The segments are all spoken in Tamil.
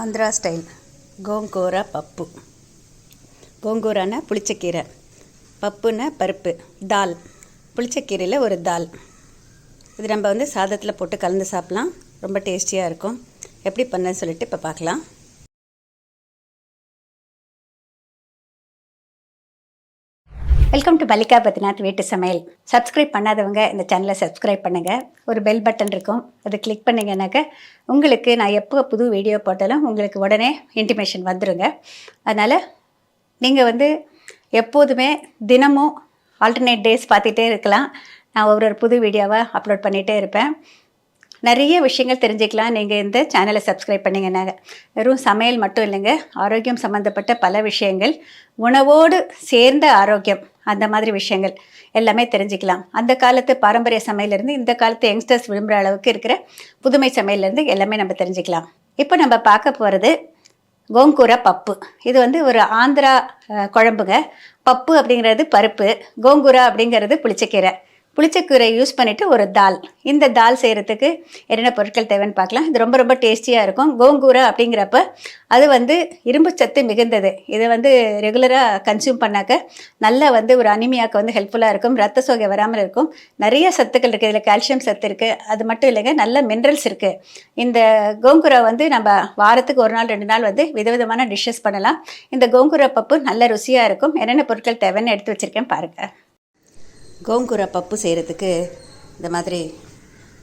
ஆந்திரா ஸ்டைல். கோங்கூரா பப்பு. கோங்கூரானா புளிச்சக்கீரை. பப்புன்னா பருப்பு. தால். புளிச்சக்கீரையில் ஒரு தால். இது நம்ம வந்து சாதத்தில் போட்டு கலந்து சாப்பிட்லாம். ரொம்ப டேஸ்டியாக இருக்கும். எப்படி பண்ணேன்னு சொல்லிட்டு இப்போ பார்க்கலாம். வெல்கம் டு பலிகா பத்ரிநாத் வீட்டு சமையல் சப்ஸ்கிரைப் பண்ணாதவங்க இந்த சேனலை சப்ஸ்கிரைப் பண்ணுங்கள் ஒரு பெல் பட்டன் இருக்கும். அதை கிளிக் பண்ணிங்கனாக்க உங்களுக்கு நான் எப்போ புது வீடியோ போட்டாலும் உங்களுக்கு உடனே இன்டிமேஷன் வந்துடுங்க அதனால் நீங்கள் வந்து எப்போதுமே தினமும் ஆல்டர்னேட் டேஸ் பார்த்துட்டே இருக்கலாம். நான் ஒரு ஒரு புது வீடியோவை அப்லோட் பண்ணிகிட்டே இருப்பேன். நிறைய விஷயங்கள் தெரிஞ்சுக்கலாம். நீங்கள் இந்த சேனலை சப்ஸ்கிரைப் பண்ணிங்கன்னா வெறும் சமையல் மட்டும் இல்லைங்க ஆரோக்கியம் சம்மந்தப்பட்ட பல விஷயங்கள். உணவோடு சேர்ந்த ஆரோக்கியம். அந்த மாதிரி விஷயங்கள் எல்லாமே தெரிஞ்சுக்கலாம். அந்த காலத்து பாரம்பரிய சமையலேருந்து இந்த காலத்து யங்ஸ்டர்ஸ் விரும்புகிற அளவுக்கு இருக்கிற புதுமை சமையல்லேருந்து எல்லாமே நம்ம தெரிஞ்சுக்கலாம். இப்போ நம்ம பார்க்க போகிறது கோங்கூர பப்பு. இது வந்து ஒரு ஆந்திரா குழம்புங்க. பப்பு அப்படிங்கிறது பருப்பு கோங்கூரா அப்படிங்கிறது புளிச்சக்கீரை. புளிச்சக்கீரை யூஸ் பண்ணிவிட்டு ஒரு தால். இந்த தால் செய்கிறதுக்கு என்னென்ன பொருட்கள் தேவைன்னு பார்க்கலாம். இது ரொம்ப ரொம்ப டேஸ்டியாக இருக்கும். கோங்கூரை அப்படிங்கிறப்ப அது வந்து இரும்பு சத்து மிகுந்தது. இதை வந்து ரெகுலராக கன்சியூம் பண்ணாக்க நல்லா வந்து ஒரு அனிமியாவுக்கு வந்து ஹெல்ப்ஃபுல்லாக இருக்கும். ரத்த சோகை வராமல் இருக்கும். நிறைய சத்துக்கள் இருக்குது இதில் கால்சியம் சத்து இருக்குது அது மட்டும் இல்லைங்க நல்ல மினரல்ஸ் இருக்குது இந்த கோங்கூரை வந்து நம்ம வாரத்துக்கு ஒரு நாள் ரெண்டு நாள் வந்து விதவிதமான டிஷ்ஷஸ் பண்ணலாம். இந்த கோங்கூரை பப்பு நல்ல ருசியாக இருக்கும். என்னென்ன பொருட்கள் தேவைன்னு எடுத்து வச்சுருக்கேன் பாருங்கள் கோங்குரா பப்பு செய்கிறதுக்கு இந்த மாதிரி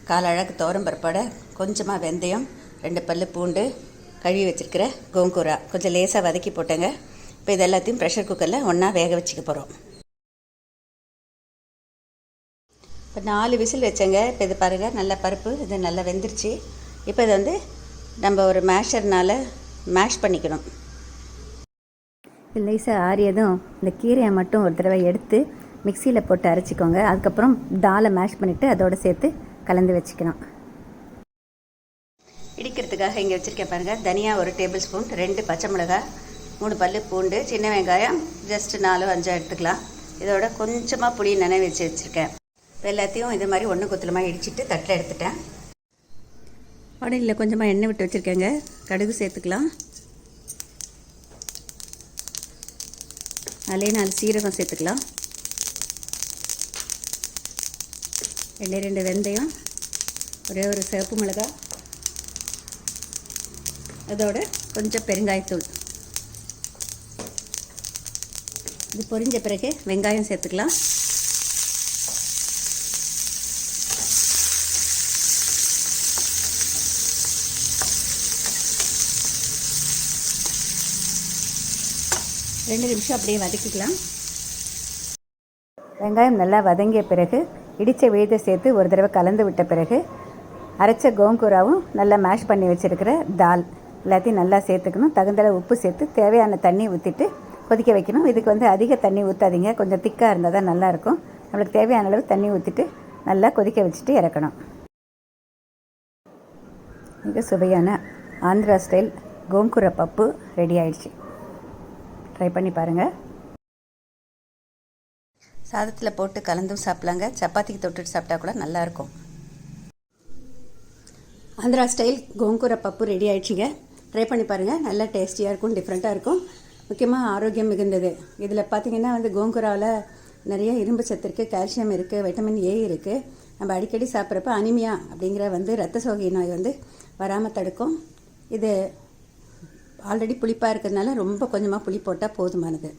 கால் அழகு தோரம் பருப்போட கொஞ்சமாக வெந்தயம் ரெண்டு பல் பூண்டு கழுவி வச்சுருக்கிற கோங்குரா கொஞ்சம் லேசாக வதக்கி போட்டேங்க. இப்போ இது எல்லாத்தையும் ப்ரெஷர் குக்கரில் ஒன்றா வேக வச்சுக்க போகிறோம் இப்போ நாலு விசில் வச்சேங்க. இப்போ இது பாருங்கள் நல்ல பருப்பு இது நல்லா வெந்துருச்சு. இப்போ இது வந்து நம்ம ஒரு மேஷர்னால் மேஷ் பண்ணிக்கணும். லேசாக ஆறியதும் இந்த கீரையை மட்டும் ஒரு தடவை எடுத்து மிக்சியில் போட்டு அரைச்சிக்கோங்க. அதுக்கப்புறம் தாலை மேஷ் பண்ணிவிட்டு அதோடு சேர்த்து கலந்து வச்சுக்கணும். இடிக்கிறதுக்காக இங்கே வச்சுருக்கேன் பாருங்கள் தனியா ஒரு டேபிள் ஸ்பூன் ரெண்டு பச்சை மிளகாய் மூணு பல்லு பூண்டு சின்ன வெங்காயம் ஜஸ்ட் நாலு அஞ்சோ எடுத்துக்கலாம். இதோட கொஞ்சமாக புளி நனைய வச்சு வச்சுருக்கேன். எல்லாத்தையும் இது மாதிரி ஒன்று குத்தலமாக இடிச்சிட்டு தட்டில் எடுத்துட்டேன். வடையில் கொஞ்சமாக எண்ணெய் விட்டு வச்சுருக்கேங்க. கடுகு சேர்த்துக்கலாம். அதிலே நாலு சீரகம் சேர்த்துக்கலாம். ரெண்டே ரெண்டு வெந்தயம் ஒரே ஒரு சிவப்பு மிளகாய் அதோட கொஞ்சம் பெருங்காயத்தூள் இது பொரிஞ்ச பிறகு வெங்காயம் சேர்த்துக்கலாம் ரெண்டு நிமிஷம் அப்படியே வதக்கிக்கலாம் வெங்காயம் நல்லா வதங்கிய பிறகு இடித்த விழுதை சேர்த்து ஒரு தடவை கலந்து விட்ட பிறகு அரைச்ச கோங்கூராவும் நல்லா மேஷ் பண்ணி வச்சுருக்கிற தால் எல்லாத்தையும் நல்லா சேர்த்துக்கணும். தகுந்தளவு உப்பு சேர்த்து தேவையான தண்ணி ஊற்றிட்டு கொதிக்க வைக்கணும். இதுக்கு வந்து அதிக தண்ணி ஊற்றாதீங்க கொஞ்சம் திக்காக இருந்தால் தான் நல்லாயிருக்கும் நம்மளுக்கு தேவையான அளவு தண்ணி ஊற்றிட்டு நல்லா கொதிக்க வச்சுட்டு இறக்கணும். மிக சுவையான ஆந்திரா ஸ்டைல் கோங்குர பப்பு ரெடி ஆயிடுச்சு. ட்ரை பண்ணி பாருங்கள் சாதத்தில் போட்டு கலந்தும் சாப்பிட்லாங்க. சப்பாத்திக்கு தொட்டுட்டு சாப்பிட்டா கூட நல்லாயிருக்கும். ஆந்திரா ஸ்டைல் கோங்கூர பப்பு ரெடி ஆயிடுச்சுங்க. ட்ரை பண்ணி பாருங்கள் நல்லா டேஸ்டியாக இருக்கும் டிஃப்ரெண்ட்டாக இருக்கும். முக்கியமாக ஆரோக்கியம் மிகுந்தது. இதில் பார்த்தீங்கன்னா வந்து கோங்குராவில் நிறைய இரும்பு சத்து இருக்குது கால்சியம் இருக்குது வைட்டமின் ஏ இருக்குது நம்ம அடிக்கடி சாப்பிட்றப்ப அனிமியா அப்படிங்கிற வந்து ரத்த சோகை நோய் வந்து வராமல் தடுக்கும். இது ஆல்ரெடி புளிப்பாக இருக்கிறதுனால ரொம்ப கொஞ்சமாக புளி போட்டால் போதுமானது.